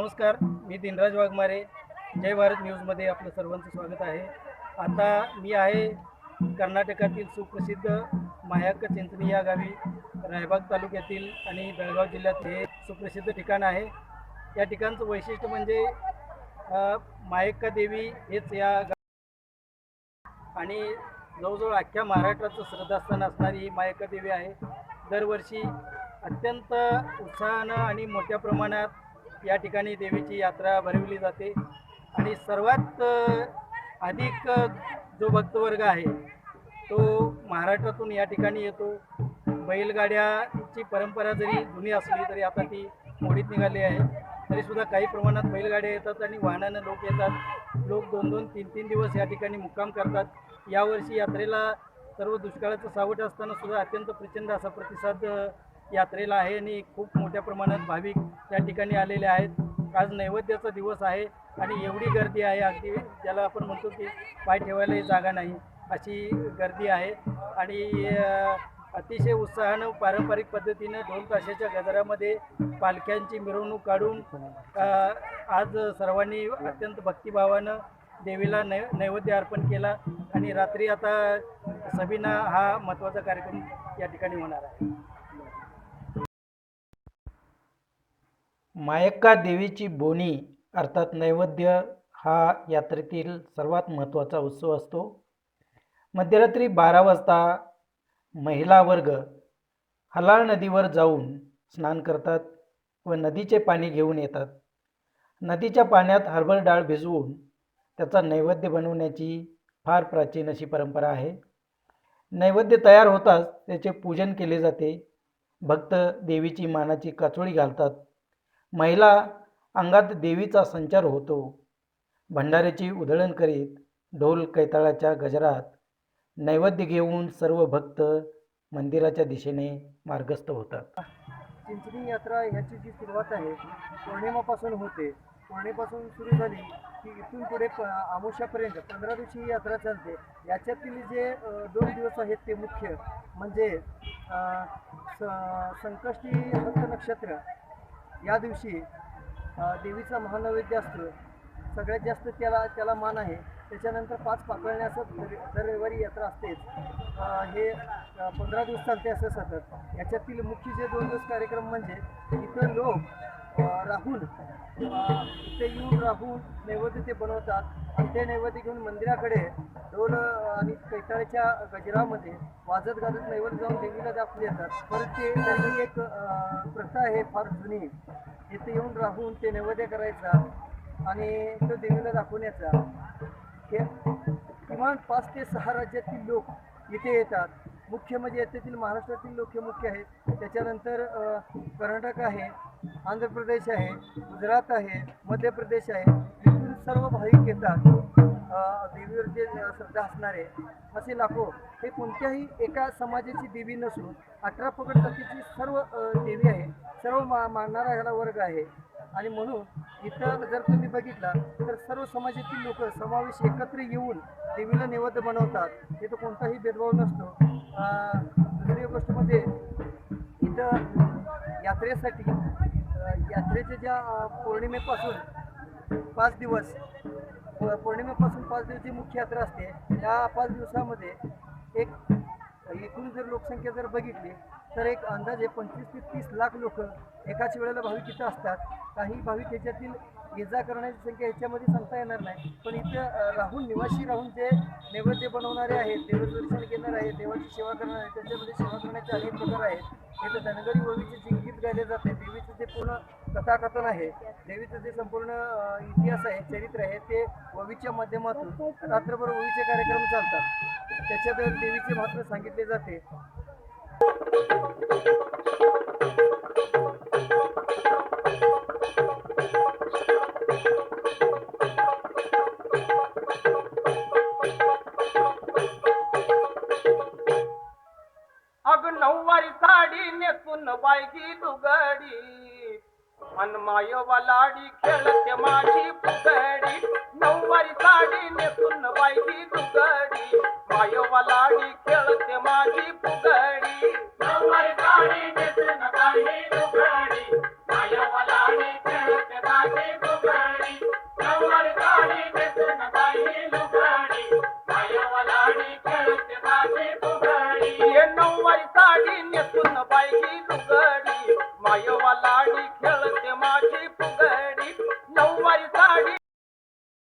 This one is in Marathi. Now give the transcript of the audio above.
नमस्कार मी दिनराज वाघमारे जय भारत न्यूजमध्ये आपलं सर्वांचं स्वागत आहे. आता मी आहे कर्नाटकातील सुप्रसिद्ध मायाक चिंचणी या गावी रायबाग तालुक्यातील आणि बेळगाव जिल्ह्यात हे सुप्रसिद्ध ठिकाण आहे. या ठिकाणचं वैशिष्ट्य म्हणजे मायक्का देवी हेच या आणि जवळजवळ अख्ख्या महाराष्ट्राचं श्रद्धास्थान असणारी ही मायक्का देवी आहे. दरवर्षी अत्यंत उत्साहानं आणि मोठ्या प्रमाणात या ठिकाणी देवीची यात्रा भरवली जाते. आणि सर्वात अधिक जो भक्तवर्ग आहे तो महाराष्ट्रातून या ठिकाणी येतो. बैलगाड्याची परंपरा जरी जुनी असली तरी आता ती मोडीत निघाली आहे. तरीसुद्धा काही प्रमाणात बैलगाड्या येतात आणि वाहनानं लोक येतात. लोक दोन दोन तीन तीन दिवस या ठिकाणी मुक्काम करतात. यावर्षी यात्रेला सर्व दुष्काळाचं सावट असताना सुद्धा अत्यंत प्रचंड असा प्रतिसाद यात्रेला आहे आणि खूप मोठ्या प्रमाणात भाविक या ठिकाणी आलेले आहेत. आज नैवेद्याचा दिवस आहे आणि एवढी गर्दी आहे अगदी ज्याला आपण म्हणतो की पाय ठेवायलाही जागा नाही अशी गर्दी आहे. आणि अतिशय उत्साहानं पारंपरिक पद्धतीनं ढोल ताशाच्या गजरामध्ये पालख्यांची मिरवणूक काढून आज सर्वांनी अत्यंत भक्तिभावानं देवीला नै नैवेद्य अर्पण केला आणि रात्री आता सबिना हा महत्त्वाचा कार्यक्रम या ठिकाणी होणार आहे. मायक्का देवीची बोनी अर्थात नैवेद्य हा यात्रेतील सर्वात महत्त्वाचा उत्सव असतो. मध्यरात्री बारा वाजता महिला वर्ग हलाळ नदीवर जाऊन स्नान करतात व नदीचे पाणी घेऊन येतात. नदीच्या पाण्यात हरभर डाळ भिजवून त्याचा नैवेद्य बनवण्याची फार प्राचीन अशी परंपरा आहे. नैवेद्य तयार होताच त्याचे पूजन केले जाते. भक्त देवीची मानाची काचोळी घालतात. महिला अंगात देवीचा संचार होतो. भंडाऱ्याची उधळण करीत ढोल कैताळाच्या गजरात नैवेद्य घेऊन सर्व भक्त मंदिराच्या दिशेने मार्गस्थ होतात. चिंचणी यात्रा ह्याची जी सुरुवात आहे पौर्णिमापासून होते. पौर्णिमेपासून सुरू झाली की इथून पुढे प आमुष्यापर्यंत पंधरा दिवशी ही यात्रा चालते. याच्यातील जे दोन दिवस आहेत ते मुख्य. म्हणजे स- संकष्टी हस्त नक्षत्र या दिवशी देवीचा महानैवेद्य असतो. सगळ्यात जास्त त्याला त्याला मान आहे. त्याच्यानंतर पाच पाकळण्याचं दर दर रविवारी यात्रा असतेच. हे पंधरा दिवस चालते असं सतत. याच्यातील मुख्य जे दोन दिवस कार्यक्रम म्हणजे इथं लोक राहून ते येऊन राहून नैवेद्य ते बनवतात. आणि ते नैवेद्य घेऊन मंदिराकडे ढोल आणि कैसाळ्याच्या गजरामध्ये वाजत गाजत नैवेद्य जाऊन देवीला दाखवले येतात परत ते त्यांनी एक प्रथा आहे फार जुनी. इथे येऊन राहून ते नैवेद्य करायचा आणि तो देवीला दाखवण्याचा हे किमान पाच ते सहा राज्यातील लोक इथे येतात. मुख्य म्हणजे याच्यातील महाराष्ट्रातील लोक हे मुख्य आहेत. त्याच्यानंतर कर्नाटक आहे आंध्र प्रदेश आहे गुजरात आहे मध्य प्रदेश आहे. इथून सर्व भाविक येतात. देवीवर जे श्रद्धा असणारे असे लाखो हे कोणत्याही एका समाजाची देवी नसून अठरा पगड जातीची सर्व देवी आहे. सर्व मा मानणारा ह्याला वर्ग आहे. आणि म्हणून इथं जर तुम्ही बघितला तर सर्व समाजातील लोक समावेश एकत्र येऊन देवीला नैवेद्य बनवतात. तिथं कोणताही भेदभाव नसतो. दुसरी गोष्ट म्हणजे इथं यात्रेसाठी यात्रेच्या ज्या पौर्णिमेपासून पाच दिवस पौर्णिमेपासून पाच दिवस जी मुख्य यात्रा असते. या पाच दिवसामध्ये एक एकूण जर लोकसंख्या जर बघितली तर एक अंदाजे पंचवीस ते तीस लाख लोक एकाच वेळेला भाविक इथं असतात. काही भाविक याच्यातील ये जा करण्याची संख्या ह्याच्यामध्ये सांगता येणार नाही. पण इथं राहून निवासी राहून जे नैवेद्य बनवणारे आहेत देवदर्शन घेणारे आहेत देवाची सेवा करणारे आहेत त्याच्यामध्ये सेवा करण्याचे अनेक प्रकार आहेत. इथं धनगरी ओवीचे जे गीत गायले जाते देवीचं जे पूर्ण कथाकथन आहे देवीचं जे संपूर्ण इतिहास आहे चरित्र आहे ते ओवीच्या माध्यमातून रात्रभर ओवीचे कार्यक्रम चालतात. त्याच्यात देवीचे महत्त्व सांगितले जाते. पाहिजे लुगडी. मन माय वलाडी खेळते माझी पुगडी नऊवारी साडी नेसून पाहिजे लुगडी. माय वलाडी खेळते माझी फुगडी. नऊवारी साडी नेसून पाहिजे लुगडी. माय वलाडी खेळते माझी फुगडी. नऊवारी साडी नेसून पाहिजे माय वलाडी खेळते माझी नऊवारी साडी नेसून Bye.